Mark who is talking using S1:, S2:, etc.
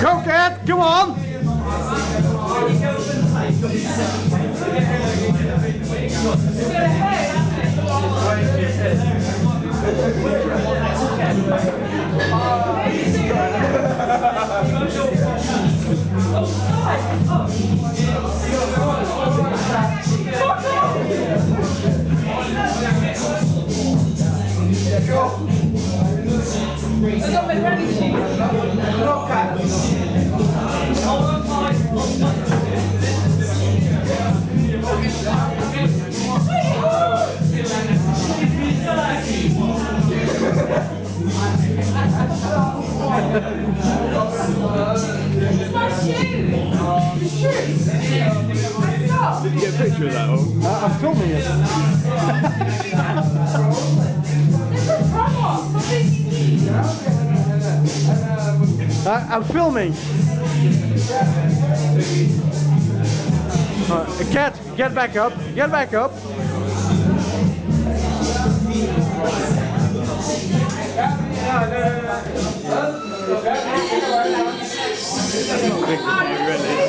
S1: Go, cat! Come on!
S2: Did you get a picture of that? Or?
S1: Uh, I'm filming it. Uh, I'm filming. Uh, cat, get back up. Get back up.
S2: Ready?